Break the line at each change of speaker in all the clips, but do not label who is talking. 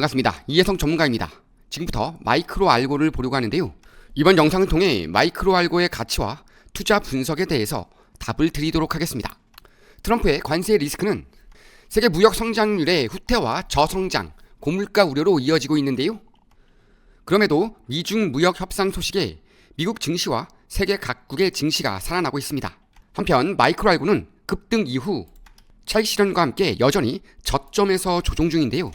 반갑습니다. 이혜성 전문가입니다. 지금부터 마이크로 알고를 보려고 하는데요. 이번 영상을 통해 마이크로 알고의 가치와 투자 분석에 대해서 답을 드리도록 하겠습니다. 트럼프의 관세 리스크는 세계 무역 성장률의 후퇴와 저성장, 고물가 우려로 이어지고 있는데요. 그럼에도 미중 무역 협상 소식에 미국 증시와 세계 각국의 증시가 살아나고 있습니다. 한편 마이크로 알고는 급등 이후 차익 실현과 함께 여전히 저점에서 조정 중인데요.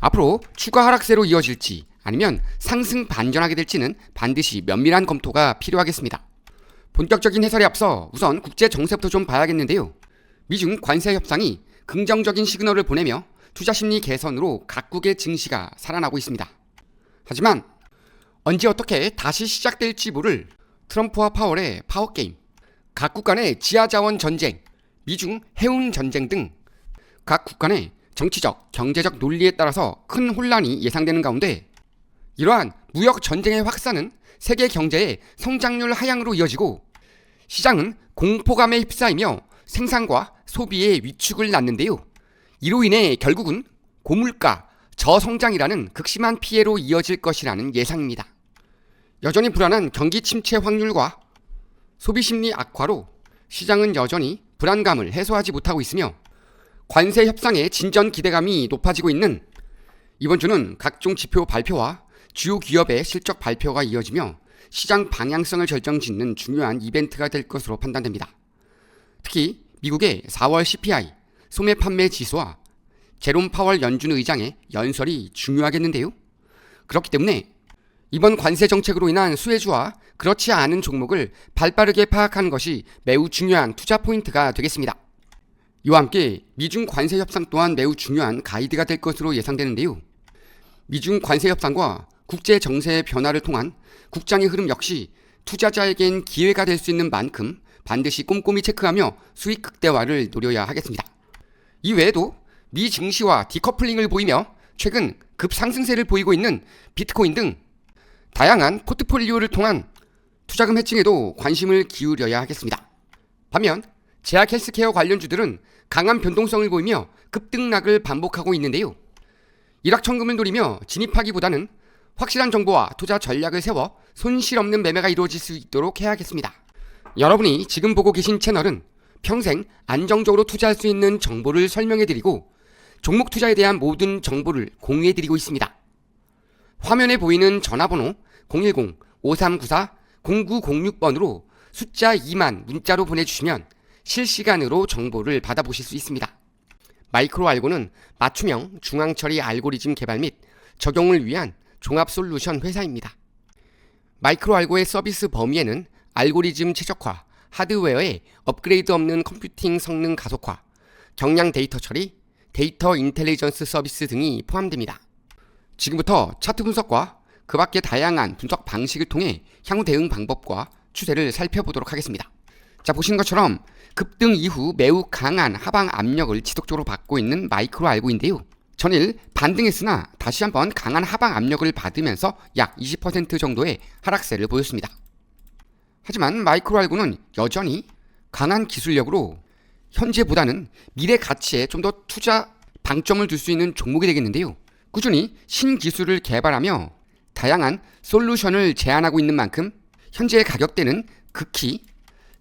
앞으로 추가 하락세로 이어질지 아니면 상승 반전하게 될지는 반드시 면밀한 검토가 필요하겠습니다. 본격적인 해설에 앞서 우선 국제 정세부터 좀 봐야겠는데요. 미중 관세 협상이 긍정적인 시그널을 보내며 투자 심리 개선으로 각국의 증시가 살아나고 있습니다. 하지만 언제 어떻게 다시 시작될지 모를 트럼프와 파월의 파워 게임, 각국 간의 지하 자원 전쟁, 미중 해운 전쟁 등 각 국 간의 정치적, 경제적 논리에 따라서 큰 혼란이 예상되는 가운데 이러한 무역 전쟁의 확산은 세계 경제의 성장률 하향으로 이어지고 시장은 공포감에 휩싸이며 생산과 소비의 위축을 낳는데요. 이로 인해 결국은 고물가, 저성장이라는 극심한 피해로 이어질 것이라는 예상입니다. 여전히 불안한 경기 침체 확률과 소비 심리 악화로 시장은 여전히 불안감을 해소하지 못하고 있으며 관세 협상의 진전 기대감이 높아지고 있는 이번 주는 각종 지표 발표와 주요 기업의 실적 발표가 이어지며 시장 방향성을 결정짓는 중요한 이벤트가 될 것으로 판단됩니다. 특히 미국의 4월 CPI, 소매 판매 지수와 제롬 파월 연준 의장의 연설이 중요하겠는데요. 그렇기 때문에 이번 관세 정책으로 인한 수혜주와 그렇지 않은 종목을 발빠르게 파악하는 것이 매우 중요한 투자 포인트가 되겠습니다. 이와 함께 미중 관세 협상 또한 매우 중요한 가이드가 될 것으로 예상되는데요. 미중 관세 협상과 국제 정세의 변화를 통한 국장의 흐름 역시 투자자에겐 기회가 될 수 있는 만큼 반드시 꼼꼼히 체크하며 수익 극대화를 노려야 하겠습니다. 이 외에도 미 증시와 디커플링을 보이며 최근 급상승세를 보이고 있는 비트코인 등 다양한 포트폴리오를 통한 투자금 해칭에도 관심을 기울여야 하겠습니다. 반면 제약 헬스케어 관련주들은 강한 변동성을 보이며 급등락을 반복하고 있는데요. 일확천금을 노리며 진입하기보다는 확실한 정보와 투자 전략을 세워 손실 없는 매매가 이루어질 수 있도록 해야겠습니다. 여러분이 지금 보고 계신 채널은 평생 안정적으로 투자할 수 있는 정보를 설명해드리고 종목 투자에 대한 모든 정보를 공유해드리고 있습니다. 화면에 보이는 전화번호 010-5394-0906번으로 숫자 2만 문자로 보내주시면 실시간으로 정보를 받아보실 수 있습니다. 마이크로 알고는 맞춤형 중앙처리 알고리즘 개발 및 적용을 위한 종합 솔루션 회사입니다. 마이크로 알고의 서비스 범위에는 알고리즘 최적화, 하드웨어의 업그레이드 없는 컴퓨팅 성능 가속화, 경량 데이터 처리, 데이터 인텔리전스 서비스 등이 포함됩니다. 지금부터 차트 분석과 그 밖의 다양한 분석 방식을 통해 향후 대응 방법과 추세를 살펴보도록 하겠습니다. 자, 보시는 것처럼 급등 이후 매우 강한 하방 압력을 지속적으로 받고 있는 마이크로 알고인데요. 전일 반등했으나 다시 한번 강한 하방 압력을 받으면서 약 20% 정도의 하락세를 보였습니다. 하지만 마이크로 알고는 여전히 강한 기술력으로 현재보다는 미래 가치에 좀 더 투자 방점을 둘 수 있는 종목이 되겠는데요. 꾸준히 신기술을 개발하며 다양한 솔루션을 제안하고 있는 만큼 현재의 가격대는 극히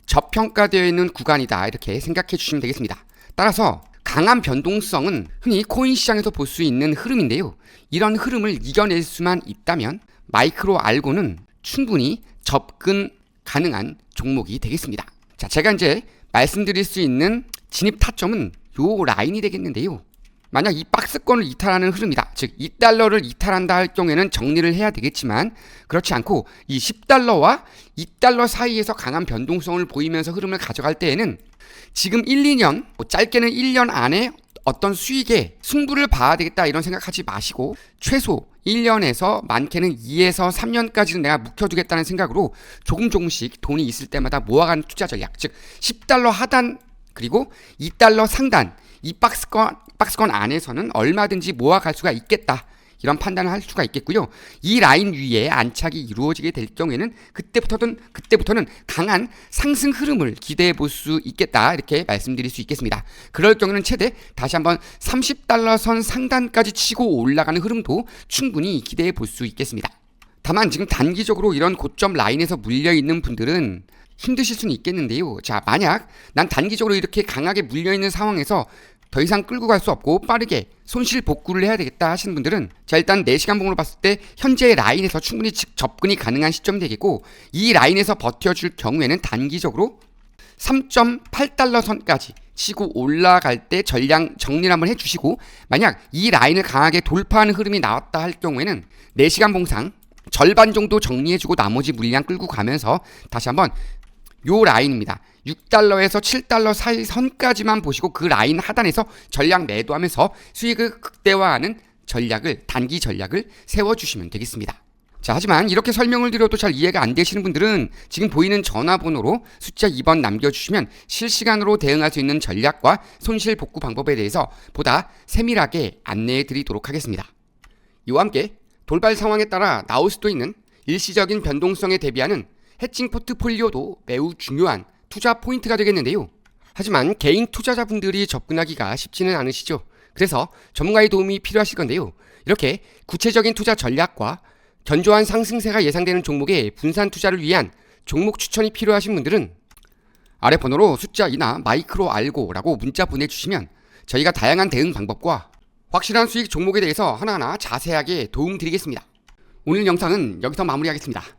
저평가되어 있는 구간이다 이렇게 생각해 주시면 되겠습니다. 따라서 강한 변동성은 흔히 코인 시장에서 볼 수 있는 흐름인데요. 이런 흐름을 이겨낼 수만 있다면 마이크로 알고는 충분히 접근 가능한 종목이 되겠습니다. 자, 제가 이제 말씀드릴 수 있는 진입 타점은 요 라인이 되겠는데요. 만약 이 박스권을 이탈하는 흐름이다. 즉, 2달러를 이탈한다 할 경우에는 정리를 해야 되겠지만, 그렇지 않고 이 10달러와 2달러 사이에서 강한 변동성을 보이면서 흐름을 가져갈 때에는 지금 1, 2년, 뭐 짧게는 1년 안에 어떤 수익에 승부를 봐야 되겠다 이런 생각하지 마시고 최소 1년에서 많게는 2에서 3년까지는 내가 묵혀두겠다는 생각으로 조금 조금씩 돈이 있을 때마다 모아가는 투자 전략 즉 10달러 하단 그리고 2달러 상단 이 박스권, 박스권 안에서는 얼마든지 모아갈 수가 있겠다 이런 판단을 할 수가 있겠고요. 이 라인 위에 안착이 이루어지게 될 경우에는 그때부터는 그때부터는 강한 상승 흐름을 기대해 볼 수 있겠다 이렇게 말씀드릴 수 있겠습니다. 그럴 경우는 최대 다시 한번 30달러 선 상단까지 치고 올라가는 흐름도 충분히 기대해 볼 수 있겠습니다. 다만 지금 단기적으로 이런 고점 라인에서 물려 있는 분들은 힘드실 수는 있겠는데요. 자, 만약 난 단기적으로 이렇게 강하게 물려 있는 상황에서 더 이상 끌고 갈 수 없고 빠르게 손실 복구를 해야 되겠다 하시는 분들은 자 일단 4시간 봉으로 봤을 때 현재 라인에서 충분히 직- 접근이 가능한 시점이 되겠고 이 라인에서 버텨줄 경우에는 단기적으로 3.8달러 선까지 치고 올라갈 때 전량 정리를 한번 해주시고 만약 이 라인을 강하게 돌파하는 흐름이 나왔다 할 경우에는 4시간 봉상 절반 정도 정리해주고 나머지 물량 끌고 가면서 다시 한번 요 라인입니다. 6달러에서 7달러 사이 선까지만 보시고 그 라인 하단에서 전량 매도하면서 수익을 극대화하는 전략을 단기 전략을 세워 주시면 되겠습니다. 자, 하지만 이렇게 설명을 드려도 잘 이해가 안 되시는 분들은 지금 보이는 전화번호로 숫자 2번 남겨주시면 실시간으로 대응할 수 있는 전략과 손실 복구 방법에 대해서 보다 세밀하게 안내해 드리도록 하겠습니다. 이와 함께 돌발 상황에 따라 나올 수도 있는 일시적인 변동성에 대비하는 해칭 포트폴리오도 매우 중요한 투자 포인트가 되겠는데요. 하지만 개인 투자자분들이 접근하기가 쉽지는 않으시죠. 그래서 전문가의 도움이 필요하실 건데요. 이렇게 구체적인 투자 전략과 견조한 상승세가 예상되는 종목의 분산 투자를 위한 종목 추천이 필요하신 분들은 아래 번호로 숫자 2나 마이크로 알고라고 문자 보내주시면 저희가 다양한 대응 방법과 확실한 수익 종목에 대해서 하나하나 자세하게 도움드리겠습니다. 오늘 영상은 여기서 마무리하겠습니다.